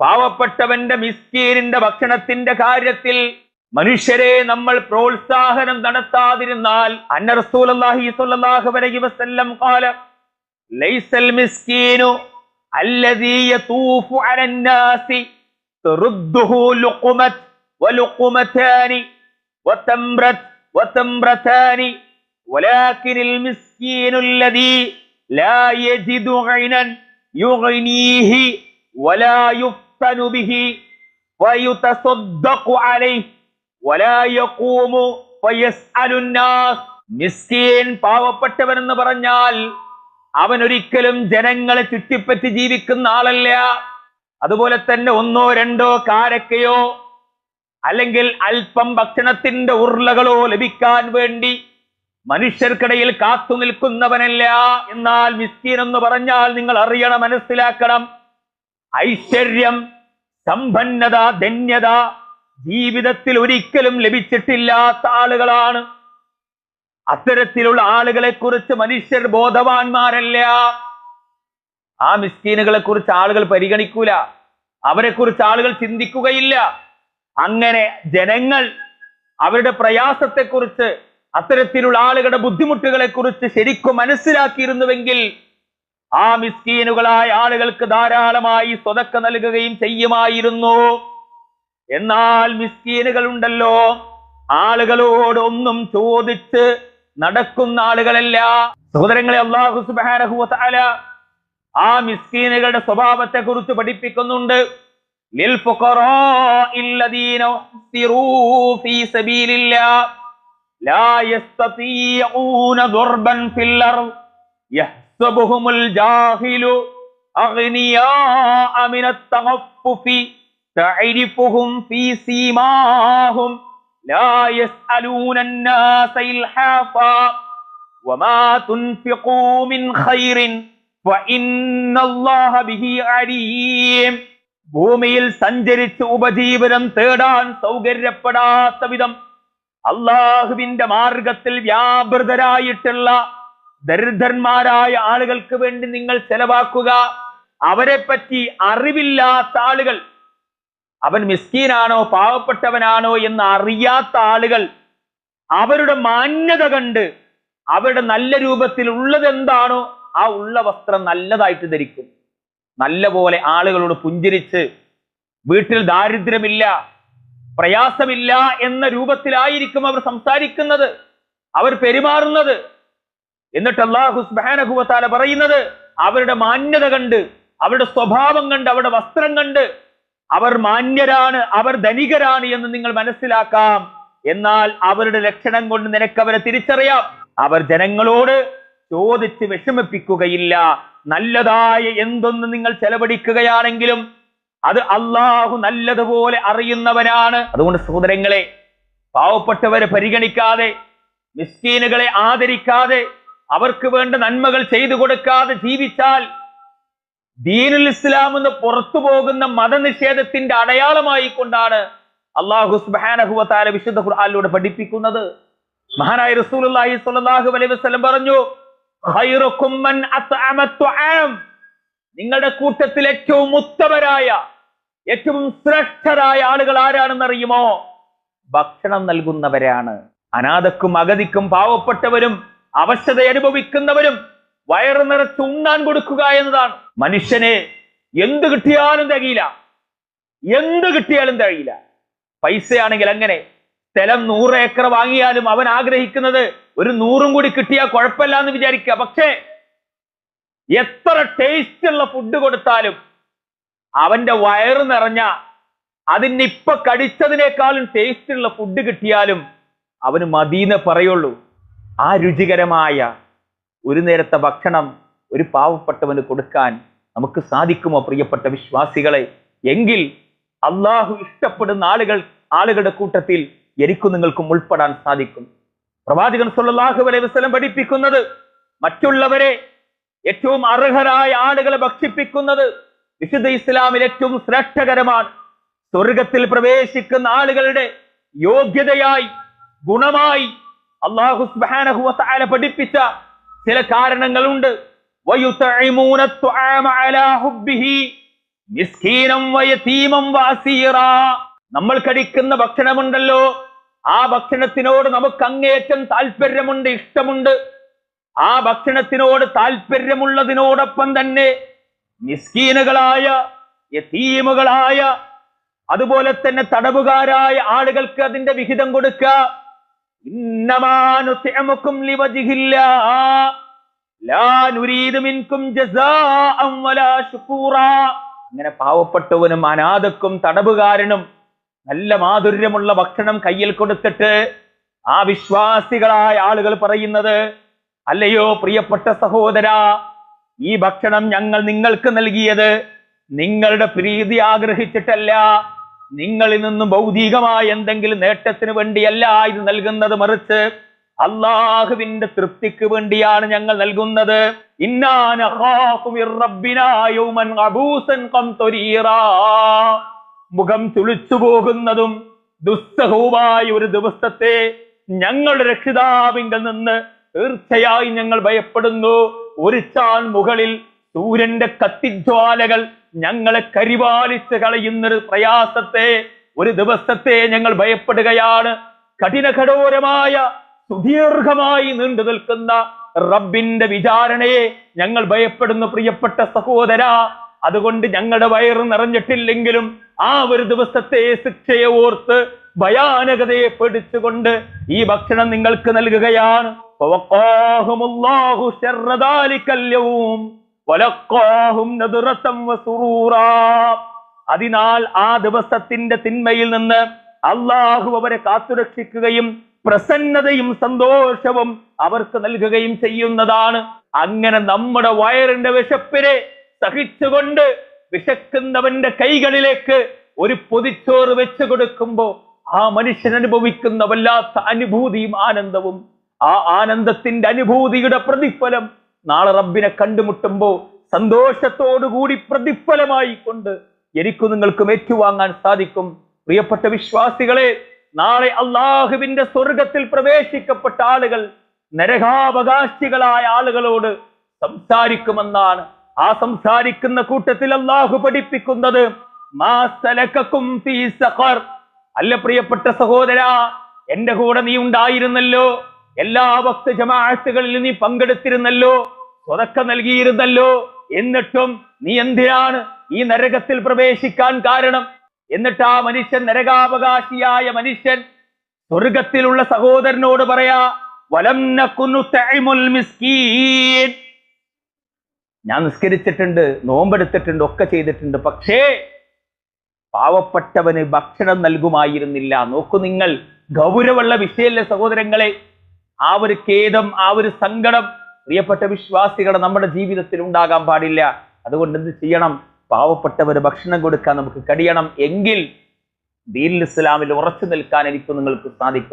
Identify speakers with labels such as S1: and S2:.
S1: പാവപ്പെട്ടവന്റെ മിസ്കീനിന്റെ ഭക്ഷണത്തിന്റെ കാര്യത്തിൽ മനുഷ്യരെ നമ്മൾ പ്രോത്സാഹനം നടത്താതിരുന്നാൽ അന്ന റസൂലുള്ളാഹി സ്വല്ലല്ലാഹു അലൈഹി വസല്ലം ഖാല ലൈസൽ മിസ്കീനു അല്ലദീ യതൂഫു അലൻ നാസി തറുദ്ദുഹു ലുഖമത് വലുഖമതാനി വതംറത് വതംറതാനി ولكن المسكين الذي പാവപ്പെട്ടവനെന്ന് പറഞ്ഞാൽ അവൻ ഒരിക്കലും ജനങ്ങളെ ചുറ്റിപ്പറ്റി ജീവിക്കുന്ന ആളല്ല. അതുപോലെ തന്നെ ഒന്നോ രണ്ടോ കാരക്കയോ അല്ലെങ്കിൽ അല്പം ഭക്ഷണത്തിന്റെ ഉരുളകളോ ലഭിക്കാൻ വേണ്ടി മനുഷ്യർക്കിടയിൽ കാത്തു നിൽക്കുന്നവനല്ല. എന്നാൽ മിസ്കീൻ എന്ന് പറഞ്ഞാൽ നിങ്ങൾ അറിയണം മനസ്സിലാക്കണം. ഐശ്വര്യം സമ്പന്നത ധന്യത ജീവിതത്തിൽ ഒരിക്കലും ലഭിച്ചിട്ടില്ലാത്ത ആളുകളാണ്. അത്തരത്തിലുള്ള ആളുകളെ കുറിച്ച് മനുഷ്യർ ബോധവാന്മാരല്ല. ആ മിസ്കീനുകളെ കുറിച്ച് ആളുകൾ പരിഗണിക്കൂല. അവരെ കുറിച്ച് ആളുകൾ ചിന്തിക്കുകയില്ല. അങ്ങനെ ജനങ്ങൾ അവരുടെ പ്രയാസത്തെക്കുറിച്ച് അത്തരത്തിലുള്ള ആളുകളുടെ ബുദ്ധിമുട്ടുകളെ കുറിച്ച് ശരിക്കും മനസ്സിലാക്കിയിരുന്നുവെങ്കിൽ ആ മിസ്കീനുകളായ ആളുകൾക്ക് ധാരാളമായി സ്വതക്ക നൽകുകയും ചെയ്യുമായിരുന്നു. എന്നാൽ മിസ്കീനുകൾ ഉണ്ടല്ലോ ആളുകളോട് ഒന്നും ചോദിച്ച് നടക്കുന്ന ആളുകളല്ല. സഹോദരങ്ങളെ അള്ളാഹു സുബാനഹുല ആ മിസ്കീനുകളുടെ സ്വഭാവത്തെ കുറിച്ച് പഠിപ്പിക്കുന്നുണ്ട്. ലിൽ ഫുഖറാ ഇല്ലദീന ഫീ സബീലില്ലാഹ്. ഭൂമിയിൽ സഞ്ചരിച്ച് ഉപജീവനം തേടാൻ സൗകര്യപ്പെടാത്ത വിധം അള്ളാഹുവിന്റെ മാർഗത്തിൽ വ്യാപൃതരായിട്ടുള്ള ദരിദ്രന്മാരായ ആളുകൾക്ക് വേണ്ടി നിങ്ങൾ ചെലവാക്കുക. അവരെ പറ്റി അറിവില്ലാത്ത ആളുകൾ അവൻ മിസ്കീനാണോ പാവപ്പെട്ടവനാണോ എന്ന് അറിയാത്ത ആളുകൾ അവരുടെ മാന്യത കണ്ട് അവരുടെ നല്ല രൂപത്തിൽ ഉള്ളത് എന്താണോ ആ ഉള്ള വസ്ത്രം നല്ലതായിട്ട് ധരിക്കും. നല്ല പോലെ ആളുകളോട് പുഞ്ചിരിച്ച് വീട്ടിൽ ദാരിദ്ര്യമില്ല പ്രയാസമില്ല എന്ന രൂപത്തിലായിരിക്കും അവർ സംസാരിക്കുന്നത്. അവർ പെരുമാറുന്നത്. എന്നിട്ട് അള്ളാഹു സുബ്ഹാനഹു വ പറയുന്നത് അവരുടെ മാന്യത കണ്ട് അവരുടെ സ്വഭാവം കണ്ട് അവരുടെ വസ്ത്രം കണ്ട് അവർ മാന്യരാണ് അവർ ധനികരാണ് എന്ന് നിങ്ങൾ മനസ്സിലാക്കാം. എന്നാൽ അവരുടെ ലക്ഷണം കൊണ്ട് നിനക്ക് അവരെ തിരിച്ചറിയാം. അവർ ജനങ്ങളോട് ചോദിച്ച് വിഷമിപ്പിക്കുകയില്ല. നല്ലതായ എന്തൊന്ന് നിങ്ങൾ ചെലവഴിക്കുകയാണെങ്കിലും അത് അള്ളാഹു നല്ലതുപോലെ അറിയുന്നവനാണ്. അതുകൊണ്ട് സഹോദരങ്ങളെ പാവപ്പെട്ടവരെ പരിഗണിക്കാതെ മിസ്കീനുകളെ ആദരിക്കാതെ അവർക്ക് വേണ്ട നന്മകൾ ചെയ്തു കൊടുക്കാതെ ജീവിച്ചാൽ ദീനുൽ ഇസ്ലാം എന്ന് പുറത്തു പോകുന്ന മതനിഷേധത്തിന്റെ അടയാളമായി കൊണ്ടാണ് അള്ളാഹു വിശുദ്ധ ഖുർആനിലൂടെ പഠിപ്പിക്കുന്നത്. മഹാനായ റസൂലുള്ളാഹി സ്വല്ലല്ലാഹു അലൈഹി വസല്ലം പറഞ്ഞു നിങ്ങളുടെ കൂട്ടത്തിൽ ഏറ്റവും ഉത്തമരായ ഏറ്റവും ശ്രേഷ്ഠരായ ആളുകൾ ആരാണെന്ന് അറിയുമോ ഭക്ഷണം നൽകുന്നവരാണ്. അനാഥക്കും അഗതിക്കും പാവപ്പെട്ടവരും അവശത അനുഭവിക്കുന്നവരും വയറു നിറച്ച് ഉണ്ണാൻ കൊടുക്കുക എന്നതാണ്. മനുഷ്യനെ എന്ത് കിട്ടിയാലും തികയില്ല. എന്ത് കിട്ടിയാലും തികയില്ല. പൈസയാണെങ്കിൽ അങ്ങനെ സ്ഥലം നൂറ് ഏക്കർ വാങ്ങിയാലും അവൻ ആഗ്രഹിക്കുന്നത് ഒരു നൂറും കൂടി കിട്ടിയാൽ കുഴപ്പമില്ല എന്ന് വിചാരിക്കുക. പക്ഷേ എത്ര ടേസ്റ്റ് ഉള്ള ഫുഡ് കൊടുത്താലും അവന്റെ വയറ് നിറഞ്ഞ അതിന് ഇപ്പൊ കടിച്ചതിനേക്കാളും ടേസ്റ്റ് ഉള്ള ഫുഡ് കിട്ടിയാലും അവന് മതീന്ന് പറയുള്ളൂ. ആ രുചികരമായ ഒരു നേരത്തെ ഭക്ഷണം ഒരു പാവപ്പെട്ടവന് കൊടുക്കാൻ നമുക്ക് സാധിക്കുമോ പ്രിയപ്പെട്ട വിശ്വാസികളെ? എങ്കിൽ അള്ളാഹു ഇഷ്ടപ്പെടുന്ന ആളുകൾ ആളുകളുടെ കൂട്ടത്തിൽ എനിക്കും നിങ്ങൾക്കും ഉൾപ്പെടാൻ സാധിക്കും. പ്രവാചകൻ സുല്ലാഹു അലൈഹി വസല്ലം പഠിപ്പിക്കുന്നത് മറ്റുള്ളവരെ ഏറ്റവും അർഹരായ ആളുകളെ ഭക്ഷിപ്പിക്കുന്നത് വിശുദ്ധ ഇസ്ലാമിൽ ഏറ്റവും ശ്രേഷ്ഠകരമാണ്. സ്വർഗത്തിൽ പ്രവേശിക്കുന്ന ആളുകളുടെ യോഗ്യതയായി ഗുണമായി അള്ളാഹു സുബാനഹുല പഠിപ്പിച്ച ചില കാരണങ്ങളുണ്ട്. നമ്മൾ കഴിക്കുന്ന ഭക്ഷണമുണ്ടല്ലോ ആ ഭക്ഷണത്തിനോട് നമുക്ക് അങ്ങേറ്റം താല്പര്യമുണ്ട് ഇഷ്ടമുണ്ട്. ആ ഭക്ഷണത്തിനോട് താല്പര്യമുള്ളതിനോടൊപ്പം തന്നെ മിസ്കീനുകളായ യതീമുകളായ അതുപോലെ തന്നെ തടവുകാരായ ആളുകൾക്ക് അതിന്റെ വിഹിതം കൊടുക്കുക അങ്ങനെ പാവപ്പെട്ടവനും അനാഥക്കും തടവുകാരനും നല്ല മാധുര്യമുള്ള ഭക്ഷണം കയ്യിൽ കൊടുത്തിട്ട് ആ വിശ്വാസികളായ ആളുകൾ പറയുന്നത് അല്ലയോ പ്രിയപ്പെട്ട സഹോദര ഈ ഭക്ഷണം ഞങ്ങൾ നിങ്ങൾക്ക് നൽകിയത് നിങ്ങളുടെ പ്രീതി ആഗ്രഹിച്ചിട്ടല്ല. നിങ്ങളിൽ നിന്നും ഭൗതികമായ എന്തെങ്കിലും നേട്ടത്തിന് വേണ്ടിയല്ല ഇത് നൽകുന്നത് മറിച്ച് അള്ളാഹുവിന്റെ തൃപ്തിക്ക് വേണ്ടിയാണ് ഞങ്ങൾ നൽകുന്നത്. മുഖം തുളിച്ചു പോകുന്നതും ദുസ്സഹവുമായ ഒരു ദിവസത്തെ ഞങ്ങളുടെ രക്ഷിതാവിങ്കിൽ നിന്ന് തീർച്ചയായും ഞങ്ങൾ ഭയപ്പെടുന്നു. ഒരു ചാൻ മുകളിൽ സൂര്യന്റെ കത്തിജ്വാലകൾ ഞങ്ങളെ കരിവാലിച്ച് കളയുന്നൊരു പ്രയാസത്തെ ഒരു ദിവസത്തെ ഞങ്ങൾ ഭയപ്പെടുകയാണ്. കഠിനഘടോരമായ സുദീർഘമായി നീണ്ടു നിൽക്കുന്ന റബ്ബിന്റെ വിചാരണയെ ഞങ്ങൾ ഭയപ്പെടുന്നു പ്രിയപ്പെട്ട സഹോദര. അതുകൊണ്ട് ഞങ്ങളുടെ വയറ് നിറഞ്ഞിട്ടില്ലെങ്കിലും ആ ഒരു ദിവസത്തെ ശിക്ഷയെ ഓർത്ത് ഭയാനകതയെ പേടിച്ചുകൊണ്ട് ഈ ഭക്ഷണം നിങ്ങൾക്ക് നൽകുകയാണ്. فوقاهم الله شر ذلك اليوم ولقاهم نضرة وسرورا അതിനാൽ ആ ദിവസത്തിന്റെ തിന്മയിൽ നിന്ന് അള്ളാഹു അവരെ കാത്തുരക്ഷിക്കുകയും പ്രസന്നതയും സന്തോഷവും അവർക്ക് നൽകുകയും ചെയ്യുന്നതാണ് അങ്ങനെ നമ്മുടെ വയറിന്റെ വിശപ്പിനെ സഹിച്ചുകൊണ്ട് വിശക്കുന്നവന്റെ കൈകളിലേക്ക് ഒരു പൊതിച്ചോറ് വെച്ചു കൊടുക്കുമ്പോ ആ മനുഷ്യൻ അനുഭവിക്കുന്ന വല്ലാത്ത അനുഭൂതിയും ആനന്ദവും ആ ആനന്ദത്തിന്റെ അനുഭൂതിയുടെ പ്രതിഫലം നാളെ റബ്ബിനെ കണ്ടുമുട്ടുമ്പോ സന്തോഷത്തോടുകൂടി പ്രതിഫലമായി കൊണ്ട് എനിക്ക് നിങ്ങൾക്കും ഏറ്റുവാങ്ങാൻ സാധിക്കും. പ്രിയപ്പെട്ട വിശ്വാസികളെ നാളെ അള്ളാഹുവിന്റെ സ്വർഗത്തിൽ പ്രവേശിക്കപ്പെട്ട ആളുകൾ നരകാവകാശികളായ ആളുകളോട് സംസാരിക്കുമെന്നാണ്. ആ സംസാരിക്കുന്ന കൂട്ടത്തിൽ അള്ളാഹു പഠിപ്പിക്കുന്നത് അല്ല പ്രിയപ്പെട്ട സഹോദര എന്റെ കൂടെ നീ ഉണ്ടായിരുന്നല്ലോ. എല്ലാ ഭക്ത ജമാഅത്തുകളിൽ നീ പങ്കെടുത്തിരുന്നല്ലോ സ്വതക്ക നൽകിയിരുന്നല്ലോ. എന്നിട്ടും നീ എന്തിനാണ് ഈ നരകത്തിൽ പ്രവേശിക്കാൻ കാരണം? എന്നിട്ട് ആ മനുഷ്യൻ നരകാവകാശിയായ മനുഷ്യൻ സ്വർഗത്തിലുള്ള സഹോദരനോട് പറയാ വലം മിസ്കീൻ. ഞാൻ നിസ്കരിച്ചിട്ടുണ്ട് നോമ്പെടുത്തിട്ടുണ്ട് ഒക്കെ ചെയ്തിട്ടുണ്ട്. പക്ഷേ പാവപ്പെട്ടവന് ഭക്ഷണം നൽകുമായിരുന്നില്ല. നോക്കൂ നിങ്ങൾ ഗൗരവമുള്ള വിഷയമല്ലേ സഹോദരങ്ങളെ. ആ ഒരു ഖേദം ആ ഒരു സങ്കടം പ്രിയപ്പെട്ട വിശ്വാസികളെ നമ്മുടെ ജീവിതത്തിൽ ഉണ്ടാകാൻ പാടില്ല. അതുകൊണ്ട് എന്ത് ചെയ്യണം? പാവപ്പെട്ടവര് ഭക്ഷണം കൊടുക്കാൻ നമുക്ക് കഴിയണം എങ്കിൽ ദീൻ ഇസ്ലാമിൽ ഉറച്ചു നിൽക്കാൻ എനിക്ക് നിങ്ങൾക്ക് സാധിക്കും.